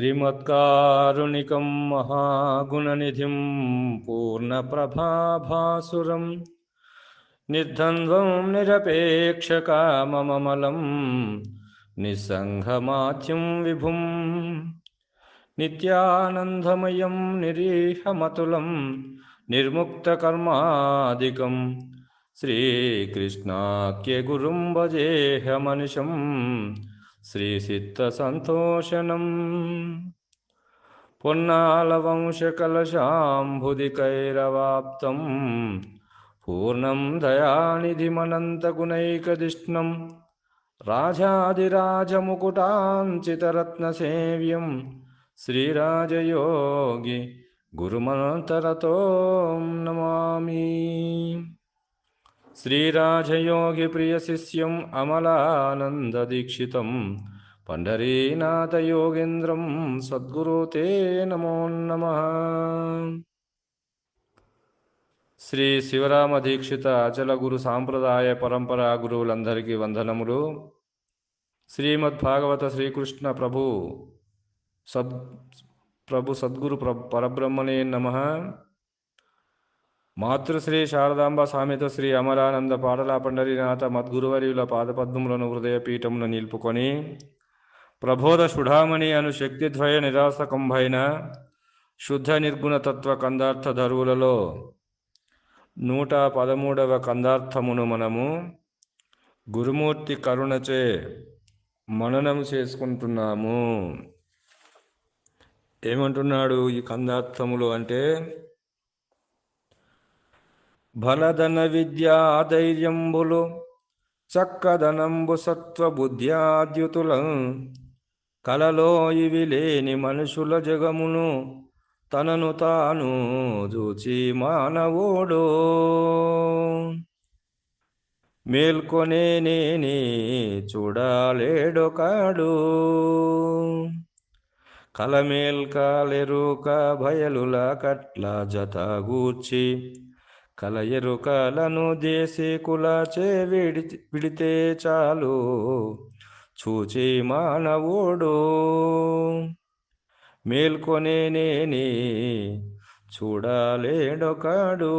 श्रीमत्कारुणिकं महागुणनिधिं पूर्णप्रभाभासुरं निर्द्वन्द्वं निरपेक्षकामममलं निस्सङ्घमात्यं विभुं नित्यानन्दमयं निरीहमतुलं निर्मुक्तकर्मादिकं श्रीकृष्णाख्यगुरुं भजेऽहमनिशम् శ్రీసిద్ధసంతోషణం పొన్నాలవంశకలశాంబుదికైరవాప్తం పూర్ణం దయానిధిమనంతగుణైకదిష్ణం రాజాదిరాజముకుటాంచితరత్నసేవ్యం శ్రీరాజయోగి గురుమంతరతో నమామి श्रीराजयोगिप्रियशिष्यम् अमलानन्ददीक्षितं पण्ढरीनाथयोगेन्द्रं सद्गुरो ते नमो नमः శ్రీ శివరామ దీక్షిత అచల గురు సాంప్రదాయ పరంపరా గురువులందరికీ వందనములు శ్రీమద్ భాగవత శ్రీకృష్ణ ప్రభు సద్ ప్రభు సద్గురు ప్ర పరబ్రహ్మణే నమ మాతృశ్రీ శారదాంబ సామెత శ్రీ అమరానంద పాటల పండరీనాథ మద్గురువర్యుల పాదపద్మములను హృదయపీఠమును నిలుపుకొని ప్రబోధ సుఢామణి అను శక్తిద్వయ నిరాసకంభైన శుద్ధ నిర్గుణ తత్వ కందార్థ ధరువులలో నూట పదమూడవ కందార్థమును మనము గురుమూర్తి కరుణచే మననం చేసుకుంటున్నాము. ఏమంటున్నాడు ఈ కందార్థములు అంటే బలధన విద్యా ధైర్యంబులు చక్కదనంబు సత్వబుద్ధ్యాద్యుతుల. కలలో ఇవి లేని మనుషుల జగమును తనను తాను చూచి మానవోడో. మేల్కొనే నేనే చూడాలేడొకాడు. కలమేల్కాలెరుక భయలుల కట్ల జతగూర్చి కల ఎరుకలను దేశీ కులచే విడి విడితే చాలు. చూచి మానవుడు మేల్కొనే నేనే చూడలేడొకాడు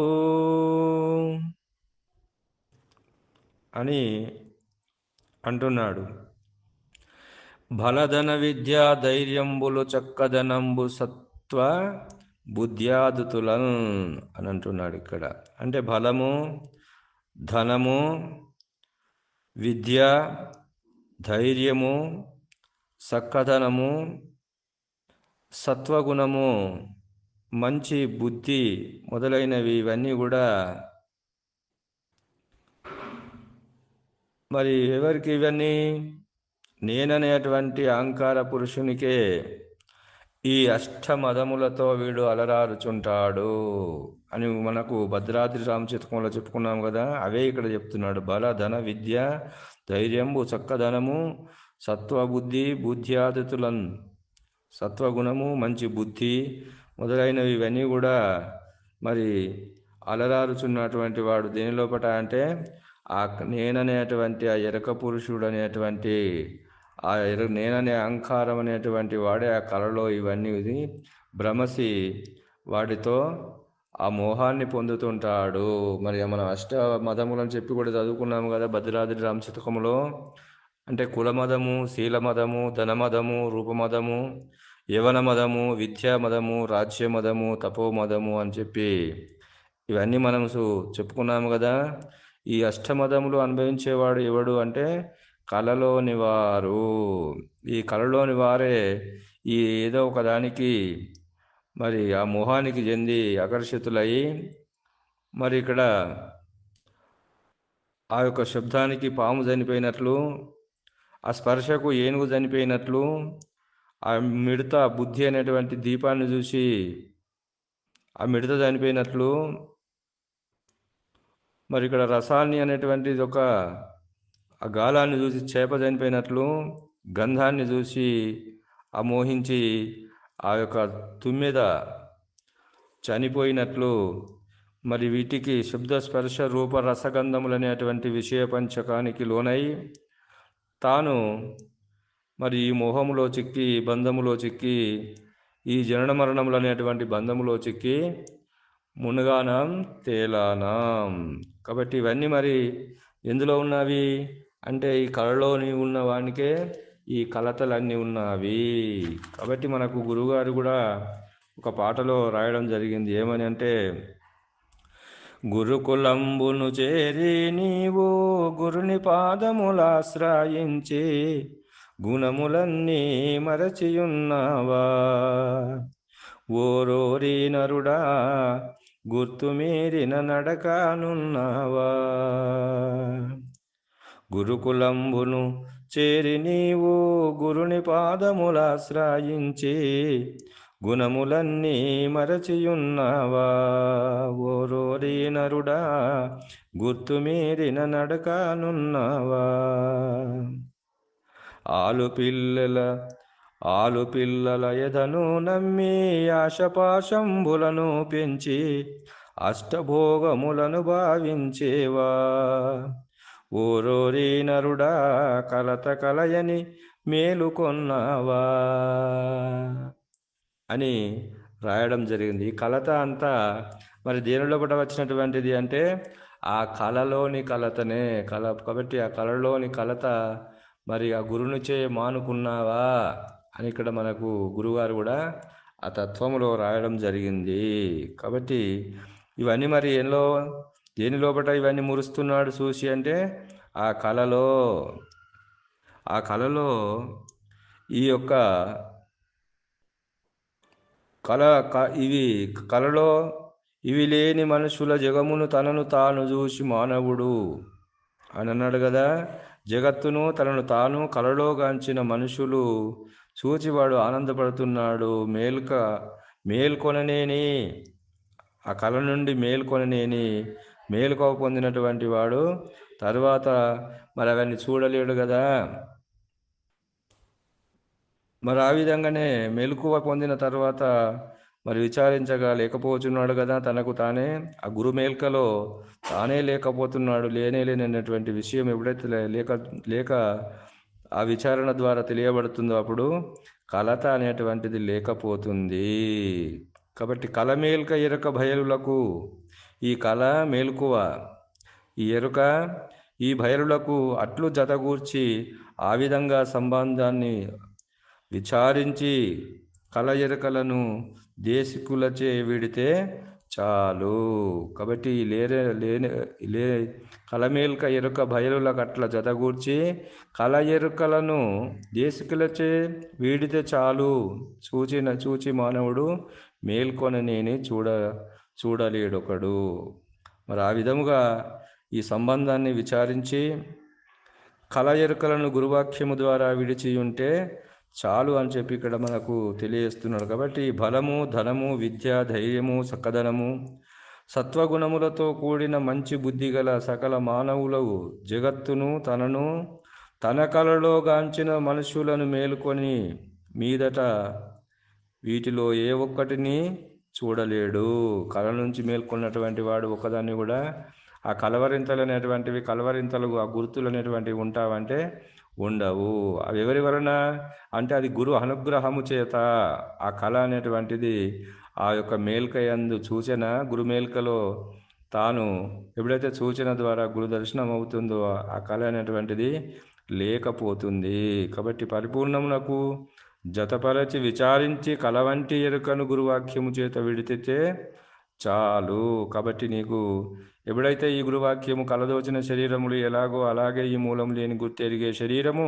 అని అంటున్నాడు. బలధన విద్యా ధైర్యంబులు చక్కదనంబు సత్వ బుద్ధ్యాదుతులన్ అని అంటున్నాడు ఇక్కడ. అంటే బలము ధనము విద్య ధైర్యము సక్కదనము సత్వగుణము మంచి బుద్ధి మొదలైనవి ఇవన్నీ కూడా మరి ఎవరికి ఇవన్నీ? నేననేటువంటి అహంకార పురుషునికే ఈ అష్టమదములతో వీడు అలరారుచుంటాడు అని మనకు భద్రాద్రి రామచిత్రంలో చెప్పుకున్నాం కదా అవే ఇక్కడ చెప్తున్నాడు. బల ధన విద్య ధైర్యంబు చక్కదనము సత్వబుద్ధి బుద్ధ్యాదితులన్ సత్వగుణము మంచి బుద్ధి మొదలైనవి ఇవన్నీ కూడా మరి అలరారుచున్నటువంటి వాడు దేనిలోపట అంటే ఆ నేననేటువంటి ఆ ఎరక పురుషుడు అనేటువంటి ఆ నేననే అహంకారం అనేటువంటి వాడే ఆ కళలో ఇవన్నీ భ్రమసి వాటితో ఆ మోహాన్ని పొందుతుంటాడు. మరి మనం అష్ట మతములని చెప్పి కూడా చదువుకున్నాము కదా భద్రాద్రి రామశతకములో అంటే కులమదము శీలమదము ధనమదము రూపమదము యవన మదము విద్యా మదము రాజ్య మదము తపో మదము అని చెప్పి ఇవన్నీ మనం చెప్పుకున్నాము కదా. ఈ అష్టమదములు అనుభవించేవాడు ఎవడు అంటే కళలోని వారు. ఈ కళలోని వారే ఈ ఏదో ఒకదానికి మరి ఆ మొహానికి చెంది ఆకర్షితులై మరి ఇక్కడ ఆ యొక్క శబ్దానికి పాము చనిపోయినట్లు ఆ స్పర్శకు ఏనుగు చనిపోయినట్లు ఆ మిడత బుద్ధి అనేటువంటి దీపాన్ని చూసి ఆ మిడత చనిపోయినట్లు మరి ఇక్కడ రసాన్ని అనేటువంటిది ఒక ఆ గాలాన్ని చూసి చేప చనిపోయినట్లు గంధాన్ని చూసి ఆ మోహించి ఆ యొక్క తుమ్మెద చనిపోయినట్లు మరి వీటికి శబ్ద స్పర్శ రూప రసగంధములనేటువంటి విషయ పంచకానికి లోనై తాను మరి ఈ మోహములో చిక్కి బంధములో చిక్కి ఈ జనన మరణములు అనేటువంటి బంధములో చిక్కి మునుగానం తేలానం. కాబట్టి ఇవన్నీ మరి ఎందులో ఉన్నవి? అంటే ఈ కళలోని ఉన్న వానికే ఈ కలతలన్నీ ఉన్నవి. కాబట్టి మనకు గురువుగారు కూడా ఒక పాటలో రాయడం జరిగింది. ఏమని అంటే గురుకులంబును చేరి నీవు గురుని పాదములాశ్రయించి గుణములన్నీ మరచియున్నావా? ఓరోరి నరుడా గుర్తుమీరిన నడకానున్నావా గురుకులంబును చేరి నీవు గురుని పాదములాశ్రయించి గుణములన్నీ మరచియున్నావా? ఓరోరి నరుడా గుర్తుమీరిన నడకానున్నావా? ఆలు పిల్లల ఆలు పిల్లల ఎదను నమ్మి ఆశపాశంబులను పెంచి అష్టభోగములను భావించేవా? ఓరోరి నరుడా కలత కలయని మేలుకొన్నావా అని రాయడం జరిగింది. ఈ కలత అంతా మరి దేనిలో కూడా వచ్చినటువంటిది అంటే ఆ కళలోని కలతనే కల కాబట్టి ఆ కళలోని కలత మరి ఆ గురునిచే మానుకున్నావా? అని ఇక్కడ మనకు గురుగారు కూడా ఆ తత్వంలో రాయడం జరిగింది. కాబట్టి ఇవన్నీ మరి ఎన్నో దేని లోపల ఇవన్నీ మురుస్తున్నాడు చూసి అంటే ఆ కళలో ఆ కళలో ఈ యొక్క కళ క- ఇవి కళలో ఇవి లేని మనుషుల జగమును తనను తాను చూసి మానవుడు అని అన్నాడు కదా. జగత్తును తనను తాను కలలో గాంచిన మనుషులు చూచివాడు ఆనందపడుతున్నాడు. మేల్క మేల్కొననేని ఆ కళ నుండి మేల్కొననేని మేలుకోవ పొందినటువంటి వాడు తర్వాత మరి అవన్నీ చూడలేడు కదా మరి ఆ విధంగానే మెలకువ పొందిన తర్వాత మరి విచారించగా లేకపోతున్నాడు కదా తనకు తానే ఆ గురు మేల్కలో తానే లేకపోతున్నాడు లేనే లేనటువంటి విషయం ఎప్పుడైతే లే- లేక లేక ఆ విచారణ ద్వారా తెలియబడుతుందో అప్పుడు కలత అనేటువంటిది లేకపోతుంది. కాబట్టి కల ఇరక భయలులకు ఈ కళ మేలుకువ. ఈ ఎరుక ఈ భైరులకు అట్లు జతగూర్చి ఆ విధంగా సంబంధాన్ని విచారించి కళ ఎరుకలను దేశికులచే విడితే చాలు. కాబట్టి లేరే లేని లే కలమేల్క ఎరుక బయలులకు అట్లా జతగూర్చి కల ఎరుకలను దేశికులచే వీడితే చాలు. చూచిన చూచి మానవుడు మేల్కొననేని చూడ చూడలేడొకడు. మరి ఆ విధముగా ఈ సంబంధాన్ని విచారించి కల ఎరుకలను గురువాక్యము ద్వారా విడిచి ఉంటే చాలు అని చెప్పి ఇక్కడ మనకు తెలియజేస్తున్నాడు. కాబట్టి బలము ధనము విద్య ధైర్యము చక్కదనము సత్వగుణములతో కూడిన మంచి బుద్ధి గల సకల మానవులు జగత్తును తనను తన కలలో గాంచిన మనుషులను మేలుకొని మీదట వీటిలో ఏ ఒక్కటిని చూడలేడు. కళ నుంచి మేల్కొన్నటువంటి వాడు ఒకదాన్ని కూడా ఆ కలవరింతలు అనేటువంటివి కలవరింతలు ఆ గుర్తులు అనేటువంటివి ఉంటావంటే ఉండవు. అవి ఎవరి వలన? అంటే అది గురు అనుగ్రహము చేత. ఆ కళ అనేటువంటిది ఆ యొక్క మేల్కయందు సూచన గురు మేల్కలో తాను ఎప్పుడైతే సూచన ద్వారా గురు దర్శనం అవుతుందో ఆ కళ అనేటువంటిది లేకపోతుంది. కాబట్టి పరిపూర్ణమునకు జతపరచి విచారించి కలవంటి ఎరుకను గురువాక్యము చేత విడితే చాలు. కాబట్టి నీకు ఎప్పుడైతే ఈ గురువాక్యము కలదోచిన శరీరములు ఎలాగో అలాగే ఈ మూలం లేని గుర్తెరిగే శరీరము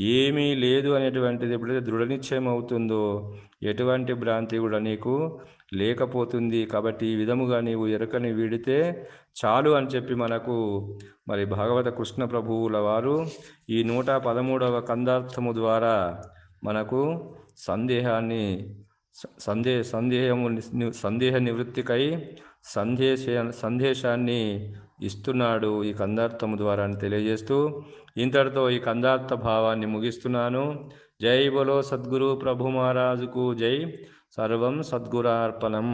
ఏమీ లేదు అనేటువంటిది ఎప్పుడైతే దృఢ నిశ్చయం అవుతుందో ఎటువంటి భ్రాంతి కూడా నీకు లేకపోతుంది. కాబట్టి ఈ విధముగా నీవు ఎరకని వీడితే చాలు అని చెప్పి మనకు మరి భాగవత కృష్ణ ప్రభువుల వారు ఈ నూట పదమూడవ కందార్థము ద్వారా మనకు సందేహాన్ని సందే సందేహము సందేహ నివృత్తికై సందేశ సందేశాన్ని ఇస్తున్నాడు ఈ కందార్థము ద్వారా అని తెలియజేస్తూ ఇంతటితో ఈ కందార్థ భావాన్ని ముగిస్తున్నాను. జై బలో సద్గురు ప్రభు మహారాజుకు జై. సర్వం సద్గురార్పణం.